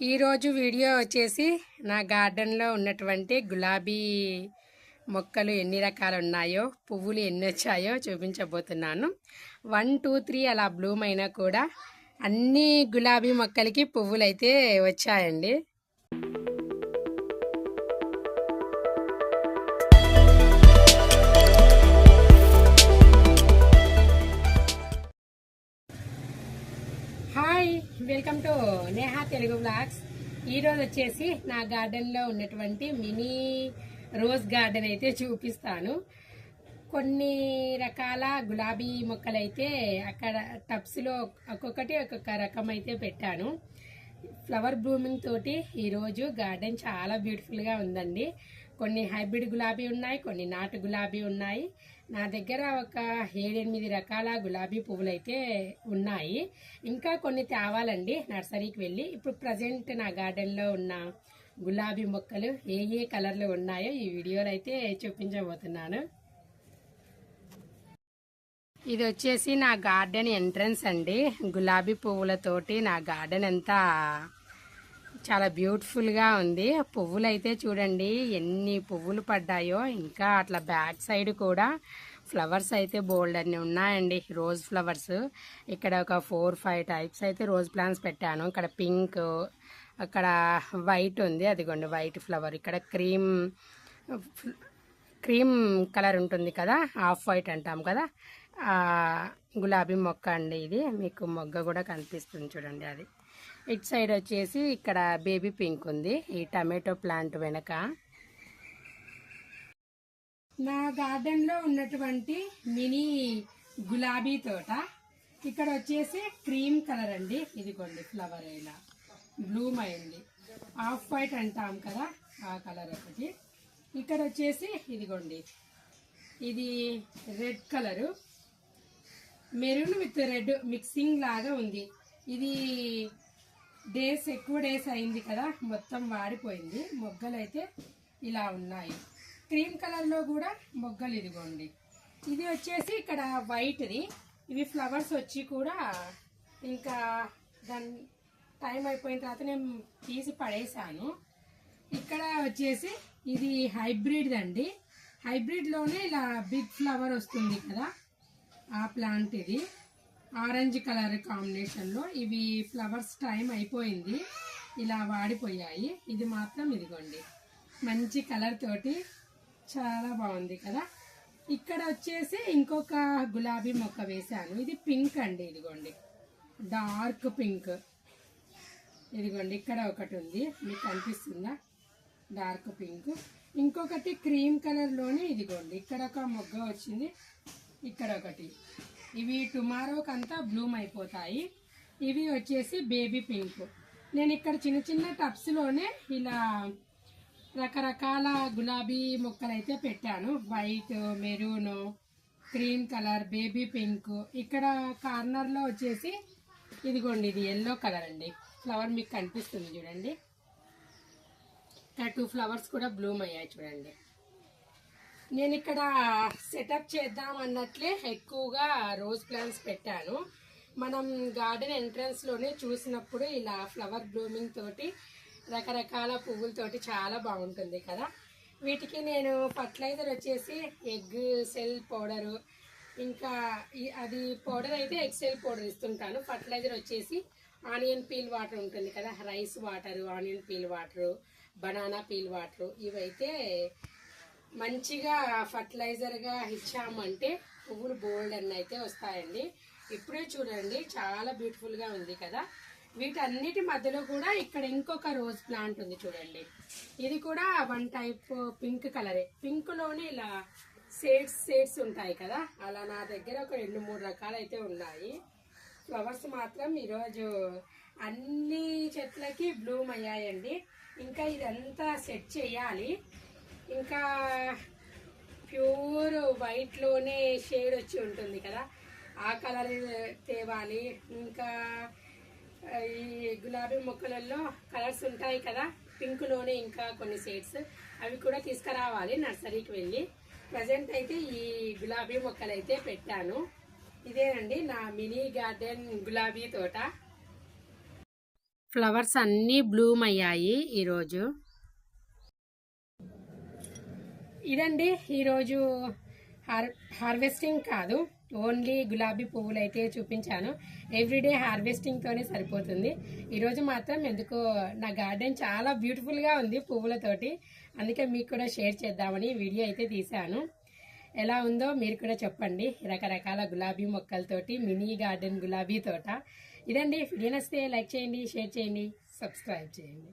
ఈరోజు వీడియో వచ్చేసి నా గార్డెన్లో ఉన్నటువంటి గులాబీ మొక్కలు ఎన్ని రకాలు ఉన్నాయో పువ్వులు ఎన్ని వచ్చాయో చూపించబోతున్నాను. వన్ టూ త్రీ అలా బ్లూమ్ అయినా కూడా అన్ని గులాబీ మొక్కలకి పువ్వులు అయితే వచ్చాయండి. Welcome to Neha Telugu blogs ఈరోజు వచ్చేసి నా గార్డెన్లో ఉన్నటువంటి మినీ రోజ్ గార్డెన్ అయితే చూపిస్తాను. కొన్ని రకాల గులాబీ మొక్కలు అయితే అక్కడ టబ్స్లో ఒక్కొక్కటి ఒక్కొక్క రకం అయితే పెట్టాను. ఫ్లవర్ బ్లూమింగ్ తోటి ఈరోజు గార్డెన్ చాలా బ్యూటిఫుల్గా ఉందండి. కొన్ని హైబ్రిడ్ గులాబీ ఉన్నాయి కొన్ని నాటు గులాబీ ఉన్నాయి. నా దగ్గర ఒక ఏడెనిమిది రకాల గులాబీ పువ్వులు అయితే ఉన్నాయి. ఇంకా కొన్ని తేవాలండి నర్సరీకి వెళ్ళి. ఇప్పుడు ప్రజెంట్ నా గార్డెన్లో ఉన్న గులాబీ మొక్కలు ఏ ఏ కలర్లు ఉన్నాయో ఈ వీడియోలో అయితే చూపించబోతున్నాను. ఇది వచ్చేసి నా గార్డెన్ ఎంట్రన్స్ అండి. గులాబీ పువ్వులతోటి నా గార్డెన్ అంతా చాలా బ్యూటిఫుల్గా ఉంది. పువ్వులు అయితే చూడండి ఎన్ని పువ్వులు పడ్డాయో. ఇంకా అట్లా బ్యాక్ సైడ్ కూడా ఫ్లవర్స్ అయితే బోల్డ్ అన్నీ ఉన్నాయండి రోజ్ ఫ్లవర్స్. ఇక్కడ ఒక ఫోర్ ఫైవ్ టైప్స్ అయితే రోజ్ ప్లాంట్స్ పెట్టాను. ఇక్కడ పింక్ అక్కడ వైట్ ఉంది. అదిగోండి వైట్ ఫ్లవర్. ఇక్కడ క్రీమ్ క్రీమ్ కలర్ ఉంటుంది కదా ఆఫ్ వైట్ అంటాం కదా. గులాబీ మొక్క అండి ఇది. మీకు మొగ్గ కూడా కనిపిస్తుంది చూడండి అది. ఇటు సైడ్ వచ్చేసి ఇక్కడ బేబీ పింక్ ఉంది. ఈ టమాటో ప్లాంట్ వెనక. నా గార్డెన్లో ఉన్నటువంటి మినీ గులాబీ తోట. ఇక్కడ వచ్చేసి క్రీమ్ కలర్ అండి. ఇదిగోండి ఫ్లవర్ అయినా. బ్లూమ్ అయింది ఆఫ్ వైట్ అంటాం కదా ఆ కలర్ ఒకటి. ఇక్కడ వచ్చేసి ఇదిగోండి. ఇది red colour. Maroon with red mixing లాగా ఉంది. ఇది డేస్ ఎక్కువ డేస్ అయింది కదా మొత్తం వాడిపోయింది. మొగ్గలు అయితే ఇలా ఉన్నాయి. క్రీమ్ కలర్లో కూడా మొగ్గలు ఇదిగోండి. ఇది వచ్చేసి ఇక్కడ వైట్ది. ఇవి ఫ్లవర్స్ వచ్చి కూడా ఇంకా దాని టైం అయిపోయిన తర్వాత నేను తీసి పడేసాను ఇక్కడ వచ్చేసి ఇది హైబ్రిడ్ అండి హైబ్రిడ్లోనే ఇలా బిగ్ ఫ్లవర్ వస్తుంది కదా ఆ ప్లాంట్ ఇది. ఆరెంజ్ కలర్ కాంబినేషన్లో ఇవి ఫ్లవర్స్ టైం అయిపోయింది. ఇలా వాడిపోయాయి. ఇది మాత్రం ఇదిగోండి. మంచి కలర్ తోటి చాలా బాగుంది కదా. ఇక్కడ వచ్చేసి ఇంకొక గులాబీ మొక్క వేశాను. ఇది పింక్ అండి ఇదిగోండి. డార్క్ పింక్ ఇదిగోండి ఇక్కడ ఒకటి ఉంది. మీకు కనిపిస్తుందా? డార్క్ పింక్ ఇంకొకటి క్రీమ్ కలర్లోనే ఇదిగోండి. ఇక్కడ ఒక మొగ్గ వచ్చింది. ఇక్కడ ఒకటి ఇవి టుమారోకంతా బ్లూమ్ అయిపోతాయి ఇవి వచ్చేసి బేబీ పింక్. నేను ఇక్కడ చిన్న చిన్న టబ్స్లోనే ఇలా రకరకాల గులాబీ మొక్కలు అయితే పెట్టాను. White maroon cream colour baby pink. ఇక్కడ కార్నర్లో వచ్చేసి ఇదిగోండి ఇది ఎల్లో కలర్ అండి. ఫ్లవర్ మీకు కనిపిస్తుంది చూడండి. ఇక్కడ టూ ఫ్లవర్స్ కూడా బ్లూమ్ అయ్యాయి చూడండి. నేను ఇక్కడ సెటప్ చేద్దాం అన్నట్లే ఎక్కువగా రోజ్ ప్లాంట్స్ పెట్టాను. మనం గార్డెన్ ఎంట్రన్స్లోనే చూసినప్పుడు ఇలా ఫ్లవర్ బ్లూమింగ్ తోటి రకరకాల పువ్వులతోటి చాలా బాగుంటుంది కదా. వీటికి నేను ఫర్టిలైజర్ వచ్చేసి ఎగ్ సెల్ పౌడరు ఇంకా అది పౌడర్ అయితే ఎగ్ సెల్ పౌడర్ ఇస్తుంటాను. ఫర్టిలైజర్ వచ్చేసి ఆనియన్ పీల్ వాటర్ ఉంటుంది కదా. Rice water onion peel water banana peel water ఇవైతే మంచిగా ఫర్టిలైజర్గా ఇచ్చామంటే పువ్వులు బోల్డ్ అన్న అయితే వస్తాయండి. ఇప్పుడే చూడండి చాలా బ్యూటిఫుల్గా ఉంది కదా. వీటన్నిటి మధ్యలో కూడా ఇక్కడ ఇంకొక రోజ్ ప్లాంట్ ఉంది చూడండి. ఇది కూడా వన్ టైప్ పింక్ కలరే పింక్లోనే ఇలా షేడ్స్ షేడ్స్ ఉంటాయి కదా. అలా నా దగ్గర ఒక రెండు మూడు రకాలు అయితే ఉన్నాయి. ఫ్లవర్స్ మాత్రం ఈరోజు అన్ని చెట్లకి బ్లూమ్ అయ్యాయండి. ఇంకా ఇదంతా సెట్ చేయాలి. ఇంకా ప్యూర్ వైట్లోనే షేడ్ వచ్చి ఉంటుంది కదా. ఆ కలర్ తేవాలి. ఇంకా ఈ గులాబీ మొక్కలలో కలర్స్ ఉంటాయి కదా. పింక్లోనే ఇంకా కొన్ని షేడ్స్. అవి కూడా తీసుకురావాలి నర్సరీకి వెళ్ళి. ప్రజెంట్ అయితే ఈ గులాబీ మొక్కలు అయితే పెట్టాను. ఇదేనండి నా మినీ గార్డెన్ గులాబీ తోట. ఫ్లవర్స్ అన్నీ బ్లూమ్ అయ్యాయి ఈరోజు. ఇదండి ఈరోజు హార్ హార్వెస్టింగ్ కాదు ఓన్లీ గులాబీ పువ్వులు అయితే చూపించాను. ఎవ్రీడే హార్వెస్టింగ్తోనే సరిపోతుంది. ఈరోజు మాత్రం ఎందుకో నా గార్డెన్ చాలా బ్యూటిఫుల్గా ఉంది పువ్వులతోటి. అందుకే మీకు కూడా షేర్ చేద్దామని వీడియో అయితే తీశాను. ఎలా ఉందో మీరు కూడా చెప్పండి. రకరకాల గులాబీ మొక్కలతోటి మినీ గార్డెన్ గులాబీ తోట. ఇదండి వీడియో నస్తే లైక్ చేయండి షేర్ చేయండి సబ్స్క్రైబ్ చేయండి.